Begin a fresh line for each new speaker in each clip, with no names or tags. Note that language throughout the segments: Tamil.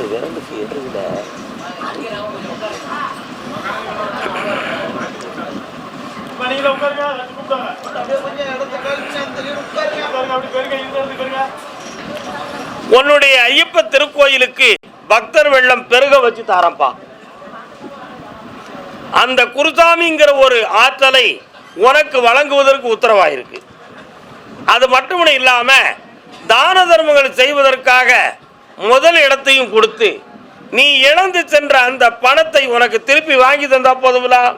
நாலு விரலுக்கு
பெருங்க
உன்னுடைய ஐயப்ப திருக்கோயிலுக்கு பக்தர் வெள்ளம் பெருக வச்சு தாரப்பா அந்த குருசாமிங்கிற ஒரு ஆற்றலை உனக்கு வழங்குவதற்கு உத்தரவாயிருக்கு. அது மட்டும் இல்லாம தான தர்மங்கள் செய்வதற்காக முதல் இடத்தையும் கொடுத்து நீ இழந்து சென்ற அந்த பணத்தை உனக்கு திருப்பி வாங்கி தந்தா போதுமில்லா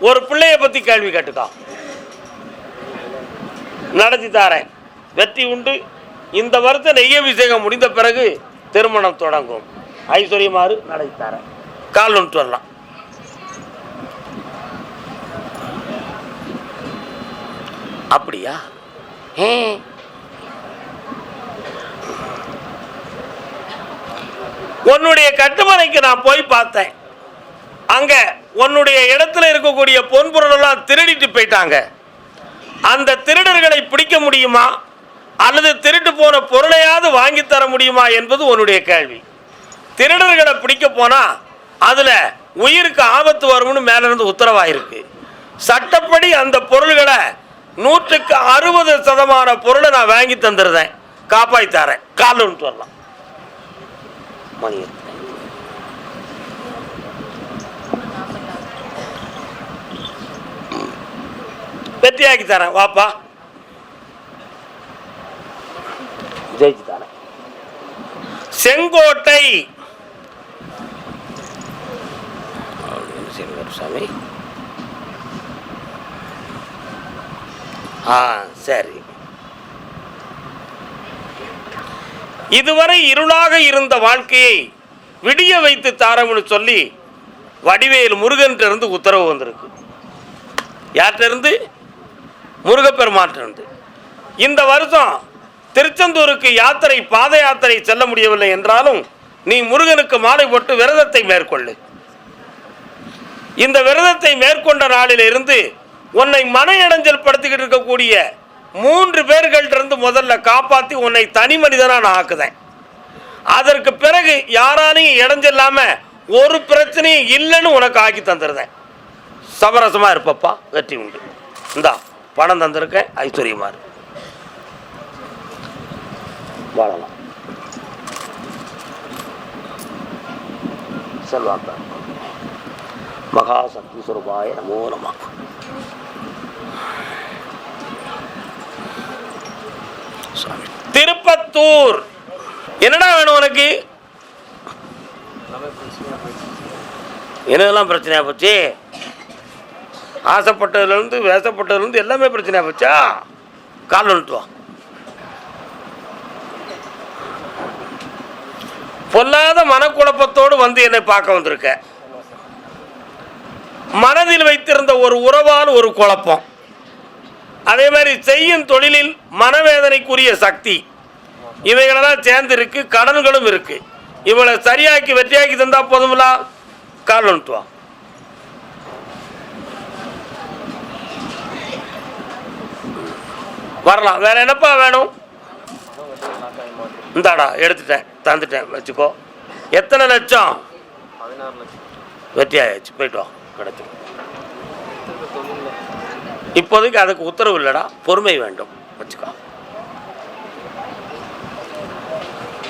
ஒரு பிள்ளைய பத்தி கேள்வி கேட்டுக்கா. நடத்தி தாரேன். வெற்றி உண்டு. இந்த வருத்த நெய்ய அபிஷேகம் முடிந்த பிறகு திருமணம் தொடங்கும். ஐஸ்வர்யமாறு நடத்தி தரேன். கால் ஒன்று வரலாம். அப்படியா? ஏ உன்னுடைய கட்டுமனைக்கு நான் போய் பார்த்தேன். அங்க உன்னுடைய இடத்துல இருக்கக்கூடிய பொன்பொருளெல்லாம் திருடிட்டு போயிட்டாங்க. அந்த திருடர்களை பிடிக்க முடியுமா? அல்லது திருட்டு போன பொருளையாவது வாங்கி தர முடியுமா என்பது உன்னுடைய கேள்வி. திருடர்களை பிடிக்க போனா அதுல உயிருக்கு ஆபத்து வரும்னு மேல இருந்து உத்தரவாயிருக்கு. சட்டப்படி அந்த பொருள்களை நூற்றுக்கு அறுபது சதமான பொருளை நான் வாங்கி தந்துருந்தேன். காப்பாற்றி தரேன். காலில் வரலாம். எத்தனை? வெற்றியாக்கி தரேன் வாப்பா ஜெயிச்சு தரேன் செங்கோட்டை செங்கோட்டை சாமி ஆ சரி இதுவரை இருளாக இருந்த வாழ்க்கையை விடிய வைத்து தாரம்னு சொல்லி வடிவேல் முருகன்ட்டிருந்து உத்தரவு வந்திருக்கு. யார்கிட்டருந்து? இருந்து இருந்து இந்த வருஷம் திருச்செந்தூருக்கு யாத்திரை பாத யாத்திரை செல்ல முடியவில்லை என்றாலும் நீ முருகனுக்கு மாலை போட்டு விரதத்தை மேற்கொள்ளு. இந்த விரதத்தை மேற்கொண்ட நாளிலிருந்து உன்னை மன இடைஞ்சல் படுத்திக்கிட்டு இருக்கக்கூடிய மூன்று பேர்கள்ட்ட இருந்து முதல்ல காப்பாற்றி உன்னை தனி மனிதனாக நான் ஆக்குதேன். அதற்கு பிறகு யாராலையும் இடைஞ்சல்லாமல் ஒரு பிரச்சனையும் இல்லைன்னு உனக்கு ஆக்கி தந்துருந்தேன் சமரசமாக இருப்பப்பா வெற்றி உண்டு. இந்தா பணம் தந்திருக்கேன் ஐஸ்வர்யமா இரு. வாழலாம். செல்வாக்க மகாசக்தி சுரூபாய நமோ நம. சாமி. திருப்பத்தூர். என்னடா வேணும் உனக்கு? என்னதெல்லாம் பிரச்சனையா போச்சு? ஆசைப்பட்டதுலேருந்து வேசப்பட்டதுலேருந்து எல்லாமே பிரச்சனையா போச்சா? கால் வந்துட்டு வா பொல்லாத மனக்குழப்பத்தோடு வந்து என்னை பார்க்க வந்திருக்க. மனதில் வைத்திருந்த ஒரு உறவால் ஒரு குழப்பம். அதே மாதிரி செய்யும் தொழிலில் மனவேதனைக்குரிய சக்தி. இவைகளெல்லாம் சேர்ந்து இருக்கு கடன்களும் இருக்கு. இவளை சரியாக்கி வெற்றியாக்கி தந்தா போதுமில்லா கால் வரலாம். வேற என்னப்பா வேணும்? இந்தாடா எடுத்துட்டேன் தந்துட்டேன் வச்சுக்கோ. எத்தனை லட்சம்? வெற்றி ஆயாச்சு போயிட்டு வா கிடைச்சிடும் இப்போதைக்கு அதுக்கு உத்தரவு இல்லைடா. பொறுமை வேண்டும். வச்சுக்கோ.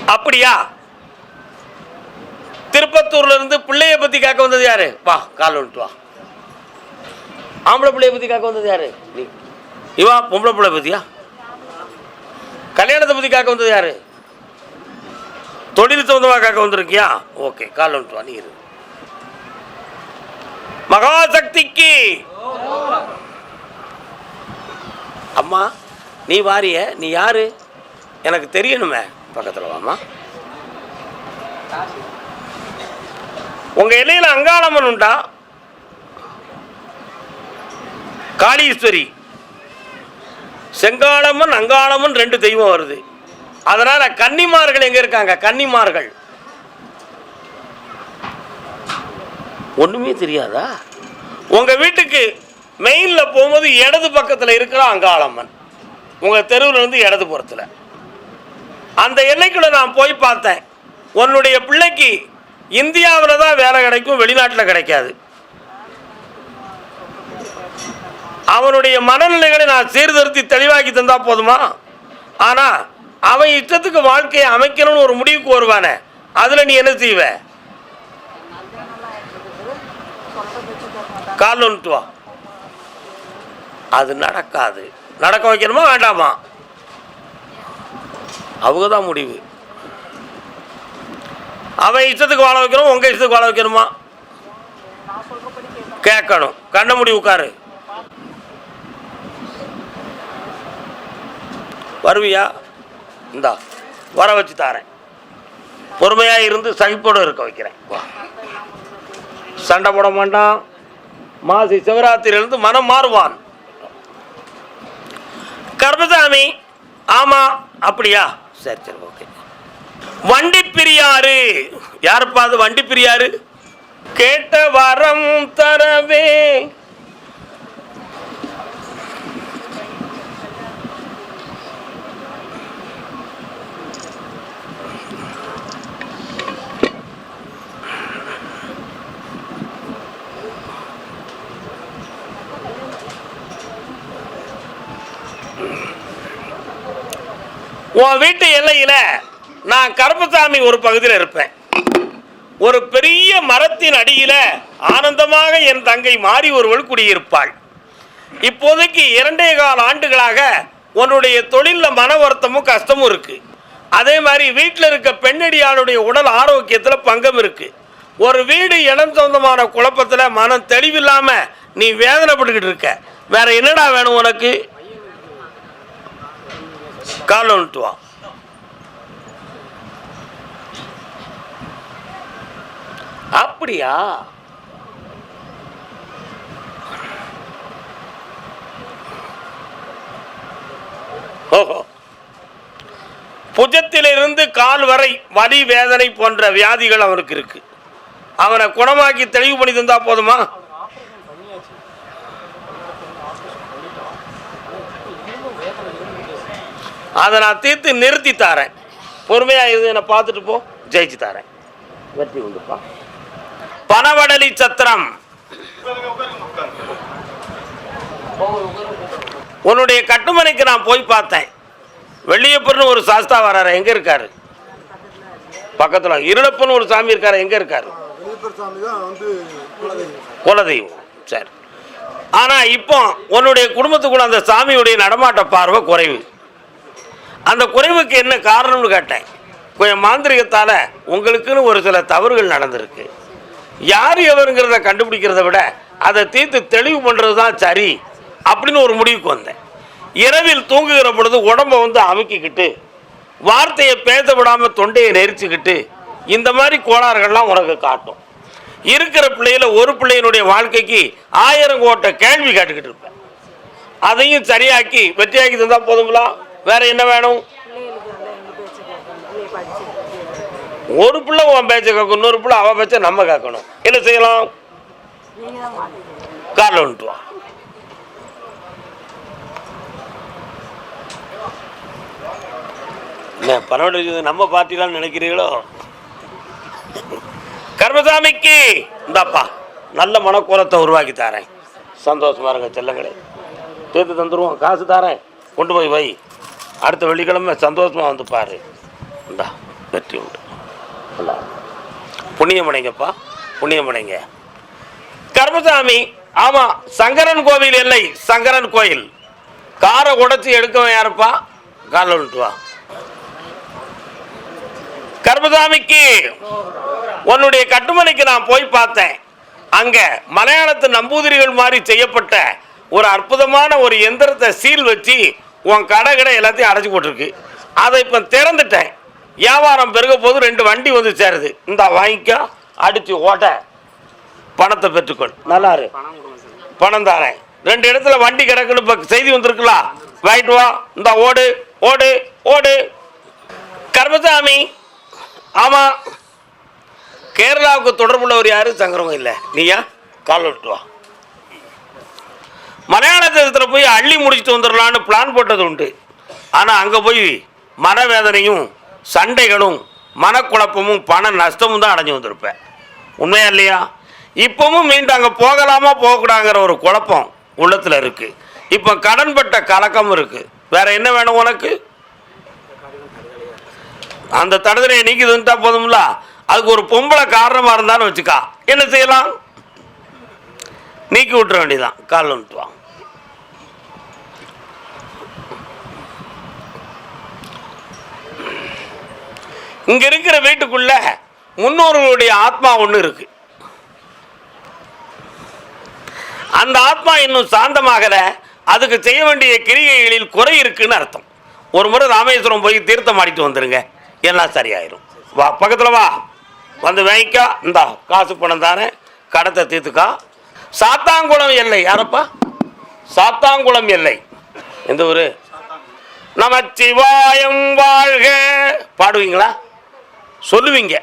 அப்படியா? திருப்பத்தூர்ல இருந்து பிள்ளைய பத்தி கேட்க வந்தது யாரு? வா கால் வந்துட்டு வா. ஆம்பளை பிள்ளைய பத்தி கேட்க வந்தது யாரு? நீ. இவா பொம்பளை பிள்ளை பத்தியா? கல்யாணத்தை பத்தி கேட்க வந்தது யாரு? தொழில் சொந்தமாக கேட்க வந்திருக்கியா? ஓகே கால் வந்துட்டு வா நீ இரு. மகாசக்திக்கு. அம்மா நீ வாரிய நீ யார்? எனக்கு தெரியணுமே. பக்கத்தில் வாமா உங்கள் இலையில் அங்காளம்மன் உண்டா? காளீஸ்வரி. செங்காளம்மன் அங்காளம்மன் ரெண்டு தெய்வம் வருது. அதனால் கன்னிமார்கள் எங்கே இருக்காங்க? கன்னிமார்கள். ஒன்றுமே தெரியாதா? உங்கள் வீட்டுக்கு மெயினில் போகும்போது இடது பக்கத்தில் இருக்கிற அங்காளம்மன். உங்கள் தெருவில் இருந்து இடது புறத்தில். அந்த எல்லைக்குள்ளே நான் போய் பார்த்தேன். உன்னுடைய பிள்ளைக்கு இந்தியாவில் தான் வேலை கிடைக்கும் வெளிநாட்டில் கிடைக்காது. அவனுடைய மனநிலைகளை நான் சீர்திருத்தி தெளிவாக்கி தந்தால் போதுமா? ஆனால் அவன் இஷ்டத்துக்கு வாழ்க்கையை அமைக்கணும்னு ஒரு முடிவுக்கு வருவானே. அதில் நீ என்ன செய்வ? கால் ஒன்று வா. அது நடக்காது. நடக்க வைக்கணுமா வேண்டாமா? அவங்க தான் முடிவு. அவன் இஷ்டத்துக்கு வாழ வைக்கணும் உங்கள் இஷ்டத்துக்கு வாழ வைக்கணுமா? கேட்கணும். கண்ண முடி உட்காரு. வருவியா? இந்தா வர வச்சு தாரேன். பொறுமையாக இருந்து சகிப்போடு இருக்க வைக்கிறேன். வா. சண்டை போட மாட்டான். மாசி சிவராத்திரியிலிருந்து மனம் மாறுவான். கர்மசாமி ஆமா அப்படியா? சரி சரி ஓகே வண்டி பிரியாரு யாருப்பா அது வண்டி பிரியாரு கேட்ட வரம் தரவே உன் வீட்டு எல்லையில் நான் கருப்பசாமி ஒரு பகுதியில் இருப்பேன். ஒரு பெரிய மரத்தின் அடியில் ஆனந்தமாக என் தங்கை மாறி ஒருவள் குடியிருப்பாள். இப்போதைக்கு இரண்டே கால ஆண்டுகளாக உன்னுடைய தொழிலில் மன வருத்தமும் கஷ்டமும் இருக்குது அதே மாதிரி வீட்டில் இருக்க பெண்ணடியாளுடைய உடல் ஆரோக்கியத்தில் பங்கம் இருக்குது ஒரு வீடு இடம் சொந்தமான குழப்பத்தில் மனம் தெளிவில்லாமல் நீ வேதனைப்பட்டுக்கிட்டு இருக்க. வேற என்னடா வேணும் உனக்கு? கால் வந்துட்டு அப்படியா? ஓஹோ. புஜத்திலிருந்து கால் வரை வலி வேதனை போன்ற வியாதிகள் அவனுக்கு இருக்கு. அவனை குணமாக்கி தெளிவு பண்ணி தந்தா போதுமா? அதை நான் தீர்த்து நிறுத்தி தாரேன். பொறுமையாக இருந்து என்னை பார்த்துட்டு போ ஜெயிச்சு தாரேன். வெற்றி உண்டுப்பா. பனவடலி சத்திரம். உன்னுடைய கட்டுமனைக்கு நான் போய் பார்த்தேன். வெள்ளியப்பர்னு ஒரு சாஸ்தா வராரு எங்க இருக்காரு? பக்கத்தில் இருளப்பன் ஒரு சாமி இருக்காரு எங்க இருக்காரு?
குலதெய்வம்.
சரி. ஆனால் இப்போ உன்னுடைய குடும்பத்துக்குள்ள அந்த சாமியுடைய நடமாட்ட பார்வை குறைவு. அந்த குறைவுக்கு என்ன காரணம்னு கேட்டேன். கொஞ்சம் மாந்திரிகத்தால் உங்களுக்குன்னு ஒரு சில தவறுகள் நடந்திருக்கு. யார் எவருங்கிறத கண்டுபிடிக்கிறத விட அதை தீர்த்து தெளிவு பண்ணுறது தான் சரி அப்படின்னு ஒரு முடிவுக்கு வந்தேன். இரவில் தூங்குகிற பொழுது உடம்பை வந்து அமுக்கிக்கிட்டு வார்த்தையை பேச விடாமல் தொண்டையை நெரிச்சுக்கிட்டு இந்த மாதிரி கோளாறுகள்லாம் உனக்கு காட்டும். இருக்கிற பிள்ளையில ஒரு பிள்ளையினுடைய வாழ்க்கைக்கு ஆயிரம் கோட்டை கேள்வி கேட்டுக்கிட்டு இருப்பேன். அதையும் சரியாக்கி வெற்றியாக்கி தந்தால் போதுங்களா? வேற என்ன வேணும்? ஒரு பிள்ளை உன் பேச்சை கேட்கும் இன்னொரு பிள்ளை அவன் பேச்சை நம்ம கேட்கணும். என்ன செய்யலாம்?
கார்ல
காரில் வந்துட்டு வா என்ன பரவாயில்ல நம்ம பார்ட்டிலாம் நினைக்கிறீங்களோ? கர்மசாமிக்கு இந்தாப்பா நல்ல மனக்கோலத்தை உருவாக்கி தரேன். சந்தோஷமா இருங்க செல்லங்களே. தீர்த்து தந்துடுவோம் காசு தரேன். கொண்டு போய் வை. அடுத்த வெள்ளிக்கிழமை சந்தோஷமா வந்து பாரு. இந்தா வெற்றி உண்டு. நல்லா புண்ணியமடைங்கப்பா புண்ணியமடைங்க கர்மசாமி ஆமா சங்கரன் கோவில் இல்லை சங்கரன் கோயில். காரை உடச்சி எடுக்கவன் யாருப்பா? காலில் விட்டுவா கர்மசாமிக்கு உன்னுடைய கட்டுமனைக்கு நான் போய் பார்த்தேன். அங்க மலையாளத்து நம்பூதிரிகள் மாதிரி செய்யப்பட்ட ஒரு அற்புதமான ஒரு எந்திரத்தை சீல் வச்சு உன் கடை கடை எல்லாத்தையும் அடைச்சி போட்டிருக்கு. அதை இப்போ திறந்துட்டேன். வியாபாரம் பெருக போது ரெண்டு வண்டி வந்து சேருது. இந்த வாங்கிக்கோ அடிச்சு ஓட்ட. பணத்தை பெற்றுக்கொள். நல்லா இரு. பணம் தாரேன். ரெண்டு இடத்துல வண்டி கிடக்குன்னு இப்போ செய்தி வந்திருக்குல்ல? வாங்கிட்டு வா. இந்த ஓடு ஓடு ஓடு. கர்மசாமி. ஆமாம் கேரளாவுக்கு தொடர்புள்ளவர் யாரு? சங்கரவங்க இல்லை. நீயா? கால் விட்டு வா. மலையாள தேசத்தில் போய் அள்ளி முடிச்சுட்டு வந்துடலான்னு பிளான் போட்டது உண்டு. ஆனால் அங்கே போய் மனவேதனையும் சண்டைகளும் மனக்குழப்பமும் பண நஷ்டமும் தான் அடைஞ்சு வந்திருப்பேன் உண்மையா இல்லையா? இப்பவும் மீண்டும் அங்கே போகலாமா போகக்கூடாங்கிற ஒரு குழப்பம் உள்ளத்தில் இருக்கு. இப்போ கடன்பட்ட கலக்கம் இருக்கு. வேற என்ன வேணும் உனக்கு? அந்த தடுதலையை நீக்கிதுன்ட்டா போதும்ல? அதுக்கு ஒரு பொம்பளை காரணமாக இருந்தாலும் வச்சுக்கா. என்ன செய்யலாம்? நீக்கி விட்டுற வேண்டியதான் காலில் விட்டு இங்கே இருக்கிற வீட்டுக்குள்ள முன்னோர்களுடைய ஆத்மா ஒன்று இருக்கு. அந்த ஆத்மா இன்னும் சாந்தமாகல. அதுக்கு செய்ய வேண்டிய கிரிகைகளில் குறை இருக்குன்னு அர்த்தம். ஒரு முறை ராமேஸ்வரம் போய் தீர்த்தம் ஆடிட்டு வந்துருங்க. எல்லாம் சரியாயிரும். வா பக்கத்தில் வா. வந்து வாங்கிக்கா. இந்தா காசு பணம் தானே. கடத்தை தீர்த்துக்கா. சாத்தாங்குளம் எல்லை. யாரப்பா? சாத்தாங்குளம் எல்லை. எந்த ஊர்? நமச்சிவாயம் வாழ்க. பாடுவீங்களா? சொல்லுவீங்க.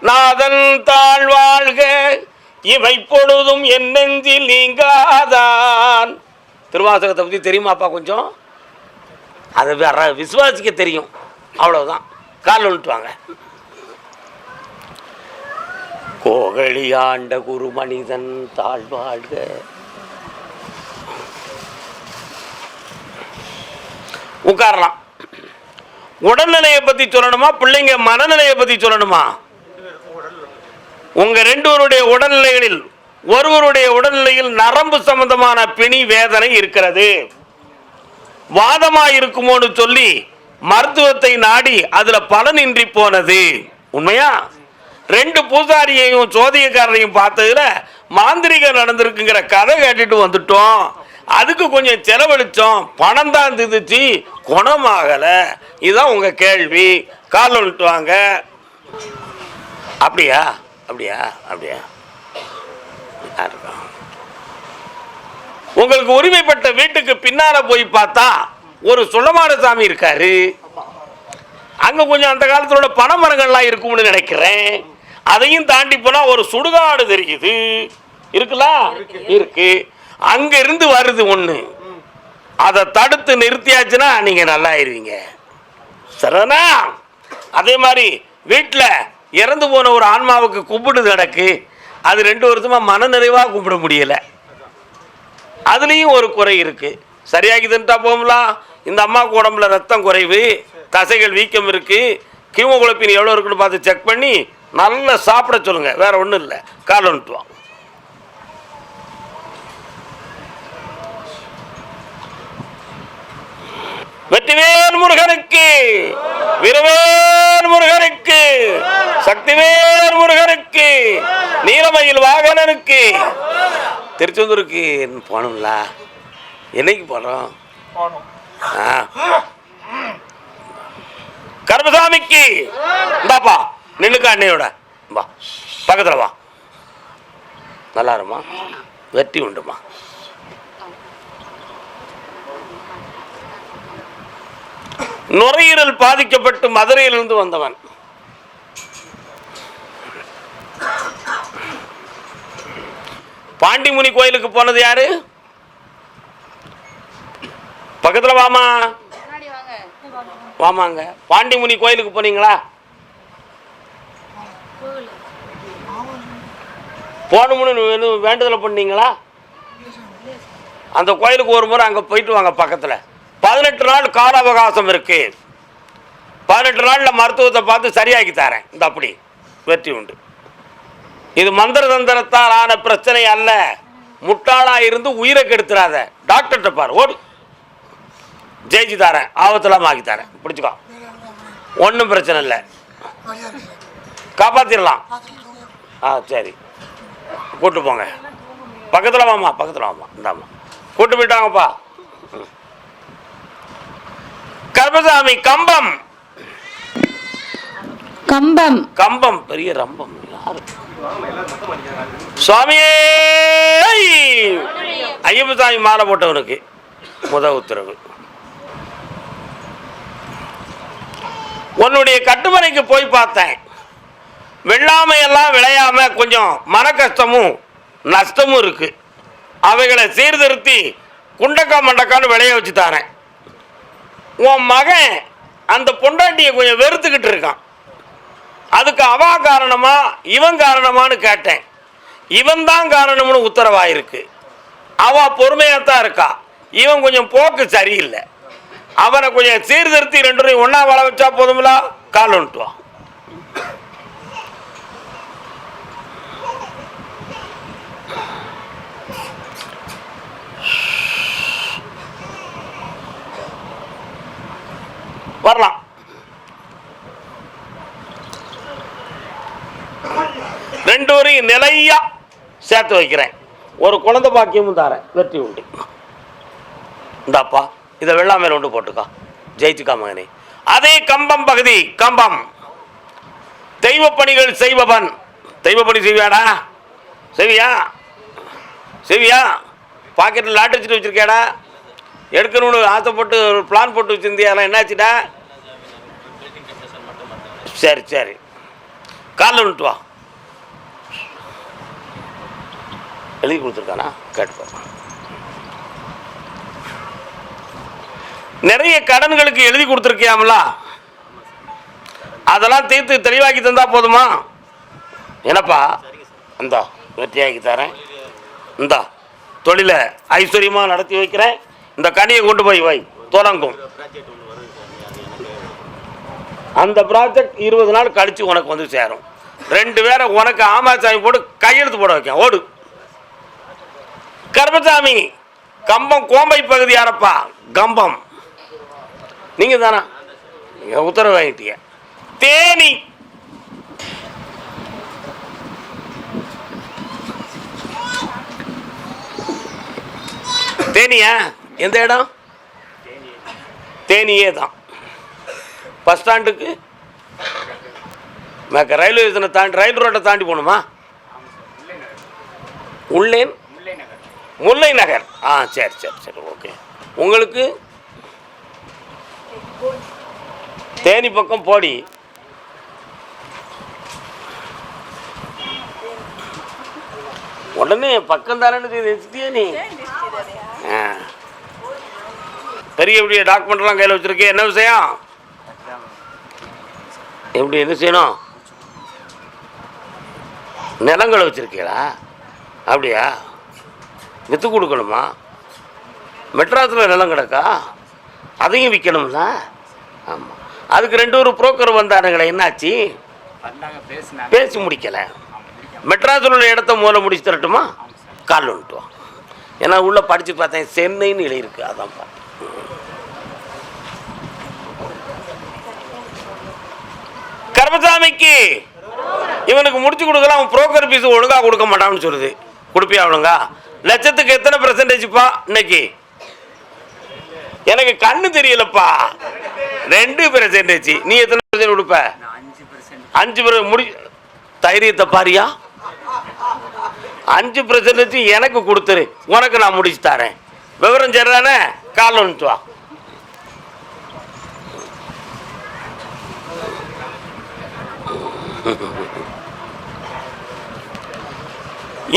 நாதன் தாழ் வாழ்க இவை பொழுதும் என் நெஞ்சில் நீங்காதான். திருவாசகத்தை பற்றி தெரியுமாப்பா கொஞ்சம்? அதை வேற விசுவாசிக்க தெரியும். அவ்வளவுதான். கால் வந்துட்டுவாங்க கோகழி ஆண்ட குரு மனிதன் தாழ்வாழ்க உட்காரலாம். உடல்நிலையை பற்றி சொல்லணுமா? பிள்ளைங்க மனநிலையை பற்றி சொல்லணுமா? உங்க ரெண்டுவருடைய உடல்நிலைகளில் ஒருவருடைய உடல்நிலையில் நரம்பு சம்பந்தமான பிணி வேதனை இருக்கிறது. வாதமா இருக்குமோன்னு சொல்லி மருத்துவத்தை நாடி அதுல பலனின்றி போனது. உண்மையா? ரெண்டு பூசாரியையும் சோதியக்காரரையும் பார்த்ததுல மாந்திரிகம் நடந்திருக்குங்கிற கதை கேட்டுட்டு வந்துட்டோம். அதுக்கு கொஞ்சம் செலவழிச்சோம். பணம் தான் இருந்துச்சு. குணமாகலை. இதுதான் உங்கள் கேள்வி. காலில் வந்துட்டு வாங்க. அப்படியா? அப்படியா? அப்படியா? உங்களுக்கு உரிமைப்பட்ட வீட்டுக்கு பின்னால போய் பார்த்தா ஒரு சுள்ளமான சாமி இருக்காரு. அங்க கொஞ்சம் அந்த காலத்தோட பனைமரங்கள்லாம் இருக்கும்னு நினைக்கிறேன். அதையும் தாண்டி போனா ஒரு சுடுகாடு தெரியுது. இருக்குல்ல இருக்கு. அங்கிருந்து வருது ஒன்று அதை தடுத்து நிறுத்தியாச்சுன்னா நீங்கள் நல்லா ஆயிடுவீங்க சரிதானா அதே மாதிரி வீட்டில் இறந்து போன ஒரு ஆன்மாவுக்கு கும்பிடு நடக்கு. அது ரெண்டு வருஷமாக மனநிறைவாக கும்பிட முடியல. அதுலேயும் ஒரு குறை இருக்குது சரியாகிதுன்ட்டா போகலாம். இந்த அம்மாவுக்கு உடம்புல ரத்தம் குறைவு. தசைகள் வீக்கம் இருக்கு. கீமோகுளப்பின் எவ்வளோ இருக்குன்னு பார்த்து செக் பண்ணி நல்லா சாப்பிட சொல்லுங்கள் வேறு ஒன்றும் இல்லை. கால் வந்துட்டு வெற்றிவேல் முருகனுக்கு வீரவேல் முருகனுக்கு சக்திவேல் முருகனுக்கு நீலமயில் வாகனனுக்கு. திருச்செந்தூருக்கு போனோம்ல என்னைக்கு ஆ. கருமசாமிக்கு இந்தாப்பா நின்னுக்கா அண்ணையோட வா பக்கத்தில் வா. நல்லா இருமா வெற்றி உண்டுமா? நுரையீரல் பாதிக்கப்பட்டு மதுரையிலிருந்து வந்தவன். பாண்டிமுனி கோயிலுக்கு போனது யாரு? பக்கத்தில் வாமா. வாமாங்க. பாண்டிமுனி கோயிலுக்கு போனீங்களா? போகணும்னு வேண்டுதலை பண்ணீங்களா? அந்த கோயிலுக்கு ஒரு முறை அங்கே போயிட்டு வாங்க பக்கத்தில். பதினெட்டு நாள் கால அவகாசம் இருக்கு. பதினெட்டு நாளில் மருத்துவத்தை பார்த்து சரியாக்கி தரேன். இந்த அப்படி வெற்றி உண்டு. இது மந்திர தந்திரத்தால் ஆன பிரச்சனை அல்ல. முட்டாளா இருந்து உயிரை கெடுத்துறாத. டாக்டர்கிட்ட பாரு ஓடு. ஜெயிச்சு தரேன். ஆபத்தெல்லாம் ஆக்கி தரேன். பிடிச்சிக்கோ ஒன்றும் பிரச்சனை இல்லை. காப்பாற்றிடலாம் ஆ சரி. கூப்பிட்டு போங்க. பக்கத்தில் வாமா பக்கத்தில் வாமா இந்தாம்மா. கூப்பிட்டு போயிட்டாங்கப்பா. கருப்பசாமி கம்பம்.
கம்பம்.
கம்பம் பெரிய ரம்பம். யாரு? சுவாமியே ஐயப்ப சாமி மாலை போட்டவனுக்கு முத உத்தரவு. உன்னுடைய கட்டுமனைக்கு போய் பார்த்தேன். வெள்ளாமையெல்லாம் விளையாம கொஞ்சம் மன கஷ்டமும் நஷ்டமும் இருக்கு. அவைகளை சீர்திருத்தி குண்டக்கா மண்டக்கான்னு விளைய வச்சு தாரேன் உன் மகன் அந்த பொண்டாட்டியை கொஞ்சம் வெறுத்துக்கிட்டு இருக்கான். அதுக்கு அவா காரணமா இவன் காரணமான்னு கேட்டேன். இவன் தான் காரணம்னு உத்தரவாயிருக்கு. அவ பொறுமையாக தான் இருக்கா. இவன் கொஞ்சம் போக்கு சரியில்லை. அவனை கொஞ்சம் சீர்திருத்தி ரெண்டு ஒன்றா வள வச்சா போதுமில்ல கால் வந்துட்டுவான் வரலாம். ரெண்டூரையும் நிலையா சேர்த்து வைக்கிறேன். ஒரு குழந்தை பாக்கியமும் தரேன். வெற்றி உண்டு. இந்தாப்பா இதை வெள்ளாமையில் ஒன்று போட்டுக்கா. ஜெயிச்சுக்கா மகனே. அதே கம்பம் பகுதி கம்பம். தெய்வ பணிகள் செய்பவன். தெய்வ பணி செய்வியாடா? செய்வியா? செய்வியா? பாக்கெட்டில் லாட் வச்சுட்டு வச்சுருக்கேடா எடுக்கணும்னு ஆசைப்பட்டு ஒரு பிளான் போட்டு வச்சிருந்தியாலாம் என்னாச்சுடா? சரி சரி. காலில் விட்டு வா. எழுதி கொடுத்துருக்கானா? கேட்டுப்பா நிறைய கடன்களுக்கு எழுதி கொடுத்துருக்கியாமலா? அதெல்லாம் தீர்த்து தெளிவாக்கி தந்தா போதுமா? என்னப்பா? இந்தா வெற்றியாக்கி தரேன். இந்தா தொழிலை ஐஸ்வர்யமாக நடத்தி வைக்கிறேன். இந்த கனியை கொண்டு போய் வை தொடங்கும் அந்த ப்ராஜெக்ட் இருபது நாள் கழித்து உனக்கு வந்து சேரும். ரெண்டு பேரை உனக்கு ஆமாசாமி போட்டு கையெழுத்து போட வைக்க ஓடு. கர்மசாமி கம்பம் கோம்பை பகுதி யாரப்பா? கம்பம். நீங்க தானா? நீங்க உத்தரவு வாங்கிட்டீங்க. தேனி. தேனியா? எந்த இடம்? தேனியே தான். பஸ் ஸ்டாண்டுக்கு மேக்க ரயில்வே ஸ்டேஷனை தாண்டி ரயில் ரோட்டை தாண்டி போகணுமா? உள்ளேன்? முல்லை நகர். ஆ சரி சரி சரி ஓகே. உங்களுக்கு? தேனி பக்கம் போடி. உடனே பக்கம் தானே வச்சுட்டியா நீ பெரிய பெரிய டாக்குமெண்ட்லாம் கையில் வச்சுருக்கே. என்ன விஷயம்? எப்படி என்ன செய்யணும்? நிலங்களை வச்சுருக்கீங்களா? அப்படியா? விற்று கொடுக்கணுமா? மெட்ராஸில் நிலம் கிடக்கா? அதையும் விற்கணும்ல? ஆமாம் அதுக்கு ரெண்டு ஒரு புரோக்கர் வந்தானுங்களே என்னாச்சு? பேசி முடிக்கல. மெட்ராஸில் உள்ள இடத்த மூல முடிச்சு தரட்டுமா? கால் வந்துட்டு வா ஏன்னா உள்ளே படித்து பார்த்தேன் சென்னைன்னு எழுதியிருக்கு அதான் பார்த்தேன் கர்மசாமிக்கு இவனுக்கு முடிச்சு கொடுக்கலாம் அவன் புரோக்கர் ஃபீஸ் ஒழுங்காக கொடுக்க மாட்டான்னு சொல்லுது. கொடுப்பியா ஒழுங்கா லட்சத்துக்கு எத்தனை பர்சன்டேஜ்ப்பா இன்னைக்கு? எனக்கு கண்ணு தெரியலப்பா. ரெண்டு பர்சன்டேஜ் நீ எத்தனை பர்சன்ட் கொடுப்ப?
அஞ்சு பர்சன்ட்
முடி தைரியத்தை பாரியா? அஞ்சு பர்சன்டேஜ் எனக்கு கொடுத்துரு. உனக்கு நான் முடிச்சு தரேன். விவரம் சரிதானே? காலம் வந்துட்டு வா.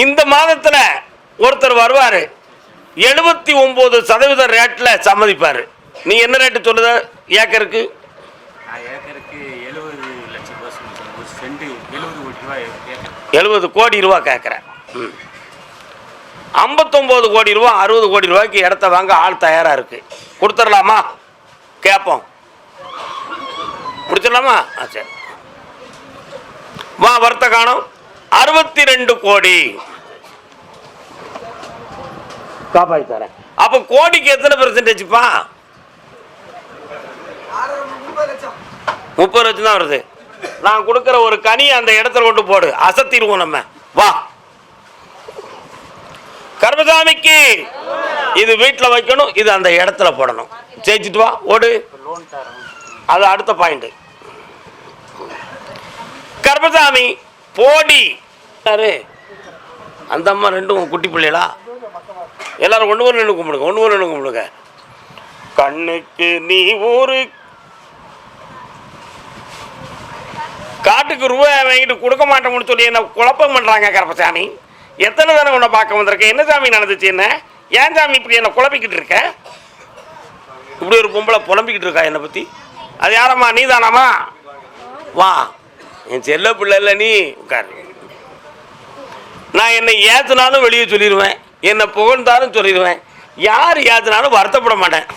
இந்த மாதத்தில் ஒருத்தர் வருவார். எழுபத்தி ஒம்பது சதவீத ரேட்டில் சம்மதிப்பார். நீ என்ன ரேட்டு சொல்லுத? ஏக்கருக்கு?
எழுபது கோடி
ரூபா கேட்குறேன் ஐம்பத்தொம்போது கோடி ரூபா அறுபது கோடி ரூபாய்க்கு இடத்த வாங்க ஆள் தயாராக இருக்குது கொடுத்துடலாமா? கேட்போம் பிடிச்சிடலாமா ஆ சரி. வா வர்த்த காணும். அறுபத்தி ரெண்டு கோடி. காப்பாற்றி தரேன். அப்போ கோடிக்கு எத்தனை பெர்சன்டேஜ்ப்பா முப்பது லட்சம் தான் வருது. நான் கொடுக்குற ஒரு கனி அந்த இடத்துல கொண்டு போடு. அசத்திடுவோம் நம்ம. வா. கர்மசாமிக்கு இது வீட்டில் வைக்கணும் இது அந்த இடத்துல போடணும். ஜெயிச்சுட்டு வா ஓடு. அது அடுத்த பாயிண்ட் கர்மசாமி போடி. யாரு? அந்த அம்மா ரெண்டும் குட்டி பிள்ளைகளா? எல்லாரும் ஒன்று ஒரு நின்று கும்பிடுங்க ஒன்று ஒரு நின்று கும்பிடுங்க. கண்ணுக்கு நீ ஊரு. காட்டுக்கு ரூபாய் வாங்கிட்டு கொடுக்க மாட்டோம்னு சொல்லி என்ன குழப்பம் பண்ணுறாங்க கருப்பசாமி? எத்தனை தடவை உன்னை பார்க்க வந்திருக்கேன்? என்ன சாமி நடந்துச்சு என்ன? ஏன் சாமி இப்படி என்னை குழப்பிக்கிட்டு இருக்க? இப்படி ஒரு பொம்பளை புலம்பிக்கிட்டு இருக்கா என்னை பற்றி அது யாரம்மா? நீ தானாமா வா. என் செல்ல பிள்ளைல நீ உட்காரு. நான் என்னை ஏற்றினாலும் வெளியே சொல்லிடுவேன் என்னை புகழ்ந்தாலும் சொல்லிடுவேன் யார் ஏற்றினாலும் வருத்தப்பட மாட்டேன்.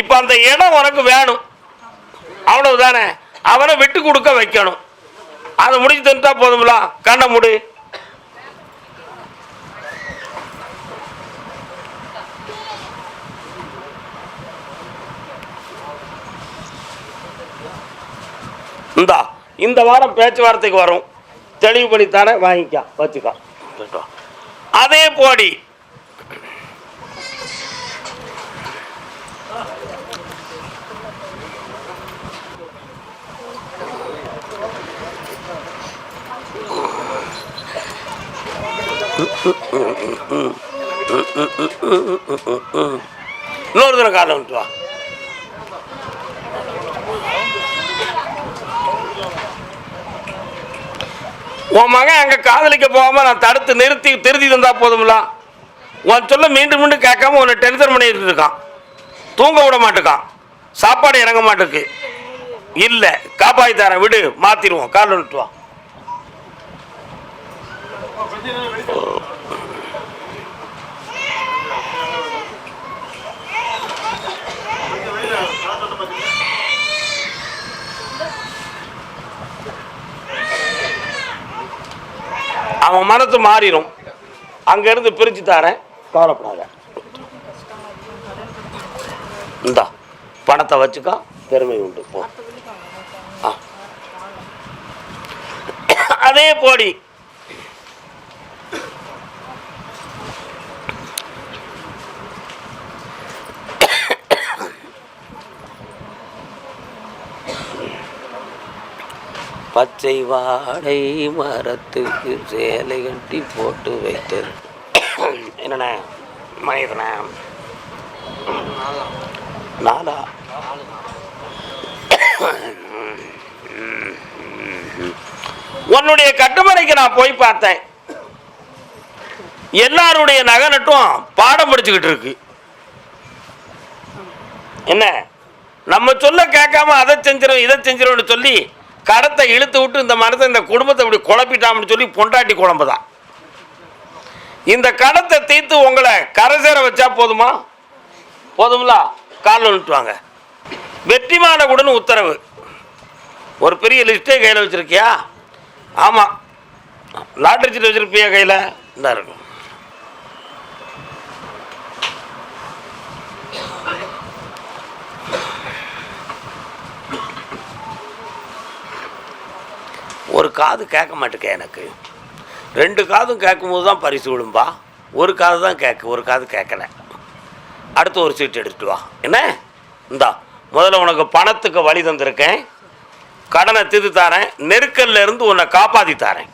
இப்போ அந்த இடம் உனக்கு வேணும். அவ்வளவுதானே. அவனை விட்டு கொடுக்க வைக்கணும். அதை முடிச்சு தந்துட்டா போதும்ல? கண்ணை முடி. இந்தா இந்த வாரம் பேச்சுவார்த்தைக்கு வரும். தெளிவு பண்ணித்தானே வாங்கிக்க வச்சுக்கா. அதே போடி. இன்னொரு தடவை காலை வா உன் மகன் அங்கே காதலிக்க போகாமல் நான் தடுத்து நிறுத்தி திருத்தி தந்தால் போதும்லாம் உன் சொல்ல மீண்டும் மீண்டும் கேட்காம உன்னை டென்ஷன் பண்ணிட்டு இருக்கான் தூங்க விட மாட்டேக்கான். சாப்பாடு இறங்க மாட்டேக்கு. இல்லை காப்பாற்றி தரேன் விடு மாற்றிடுவோம் கால் விட்டுவான் அவன் மனத்து மாறிடும். அங்கேருந்து பிரித்து தரேன். கவலைப்படாத. இந்தா பணத்தை வச்சுக்கா பெருமை உண்டு போ. ஆ. அதே போடி. பச்சை வாடை மரத்துக்கு சேலை கட்டி போட்டு வைத்தது என்னண்ண? மனிதன நாலா? உன்னுடைய கட்டுமனைக்கு நான் போய் பார்த்தேன். எல்லாருடைய நகை நட்டும் பாடம் படிச்சுக்கிட்டு இருக்கு. என்ன? நம்ம சொல்ல கேட்காம அதை செஞ்சிடும் இதை செஞ்சிடும்னு சொல்லி கடத்தை இழுத்து விட்டு இந்த மனத்தை இந்த குடும்பத்தை இப்படி குழப்பிட்டாம்னு சொல்லி பொண்டாட்டி குழம்பு தான் இந்த கடத்தை தீர்த்து உங்களை கரை சேர வச்சா போதுமா? போதுங்களா காலில் விட்டுவாங்க வெற்றிமான கூடன்னு உத்தரவு. ஒரு பெரிய லிஸ்ட்டே கையில் வச்சுருக்கியா? ஆமாம் லாட்ரி சீட்டு வச்சுருப்பியா கையில்? இந்த இருக்கும். ஒரு காது கேட்க மாட்டேக்க எனக்கு. ரெண்டு காதும் கேட்கும்போது தான் பரிசு விழும்பா. ஒரு காது தான் கேட்க ஒரு காது கேட்கல. அடுத்து ஒரு சீட் எடுத்துட்டு வா. என்ன? இந்தா முதல்ல உனக்கு பணத்துக்கு வழி தந்திருக்கேன். கடனை தீர்த்து தாரேன். நெருக்கல்ல இருந்து உன்னை காப்பாற்றி தரேன்.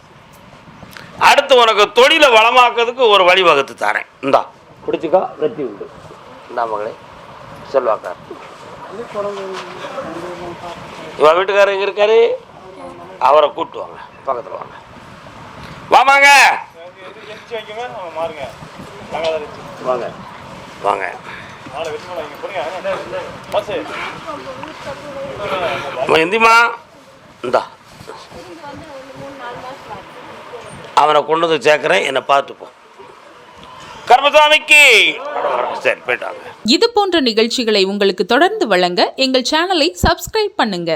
அடுத்து உனக்கு தொழிலை வளமாக்குறதுக்கு ஒரு வழி வகுத்து தரேன். இந்தா பிடிச்சிக்கா வெற்றி உண்டு. இந்தா மகளே செல்வாக்கார். இவன் வீட்டுக்காரர் எங்க இருக்காரு? அவரை கூப்பிட்டு வாங்க பக்கத்தில் வாங்க. வாமாங்க. வாங்க. வாங்க.
நாளை
எந்திமா இந்தா. அவனை கொண்டு வந்து சேர்க்குறேன் என்னை பார்த்துப்போம் கர்மசாமிக்கு சரி போயிட்டாங்க
இது போன்ற நிகழ்ச்சிகளை உங்களுக்கு தொடர்ந்து வழங்க எங்கள் சேனலை சப்ஸ்கிரைப் பண்ணுங்க.